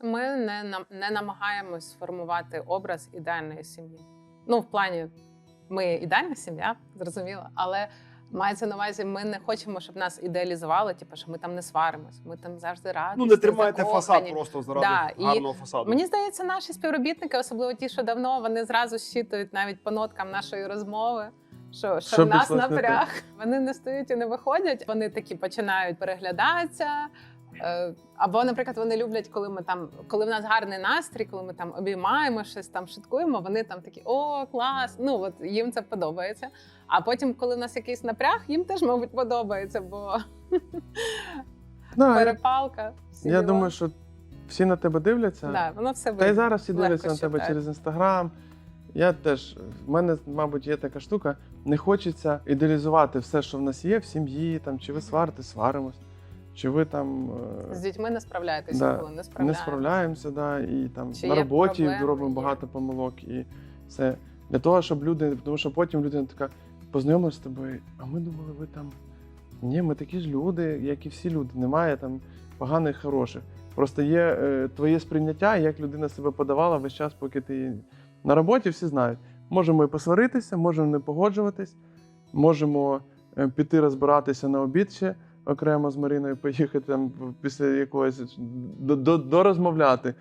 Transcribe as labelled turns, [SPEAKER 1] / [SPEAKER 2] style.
[SPEAKER 1] Ми не, нам- не намагаємось сформувати образ ідеальної сім'ї. Ну, в плані, ми ідеальна сім'я, зрозуміло, але мається на увазі, ми не хочемо, щоб нас ідеалізували, типу, що ми там не сваримось, ми там завжди раді.
[SPEAKER 2] Ну не тримайте фасад просто заради
[SPEAKER 1] Да, і
[SPEAKER 2] гарного фасаду.
[SPEAKER 1] Мені здається, наші співробітники, особливо ті, що давно, вони зразу щитують навіть по ноткам нашої розмови. Що, що,
[SPEAKER 3] Що
[SPEAKER 1] в нас напряг. Вони не стоять і не виходять. Вони такі починають переглядатися. Е, Або, наприклад, вони люблять, коли ми там, коли в нас гарний настрій, коли ми там обіймаємо щось там шуткуємо. Вони там такі о, клас! Ну от їм це подобається. А потім, коли в нас якийсь напряг, їм теж, мабуть, подобається, бо
[SPEAKER 3] Да,
[SPEAKER 1] перепалка.
[SPEAKER 3] я
[SPEAKER 1] діла.
[SPEAKER 3] думаю, що всі на тебе дивляться.
[SPEAKER 1] да, воно все
[SPEAKER 3] Та й зараз всі дивляться на тебе через інстаграм. Я теж, в мене, мабуть, є така штука. Не хочеться ідеалізувати все, що в нас є в сім'ї, там, чи ви сварите, сваримось, чи ви там е,
[SPEAKER 1] З дітьми не справляєтеся,
[SPEAKER 3] Да,
[SPEAKER 1] коли не
[SPEAKER 3] не справляємося, да, і там
[SPEAKER 1] Чи
[SPEAKER 3] на роботі
[SPEAKER 1] проблеми,
[SPEAKER 3] робимо
[SPEAKER 1] є.
[SPEAKER 3] багато помилок і все. Для того, щоб люди, тому що потім людина така познайомилася з тобою, а ми думали, ви там. Ні, ми такі ж люди, як і всі люди. Немає там поганих, хороших. Просто є е, твоє сприйняття, як людина себе подавала весь час, поки ти на роботі всі знають. Можемо і посваритися, можемо не погоджуватись, можемо е, піти розбиратися на обід ще окремо з Маріною поїхати там після якогось до, до, дорозмовляти.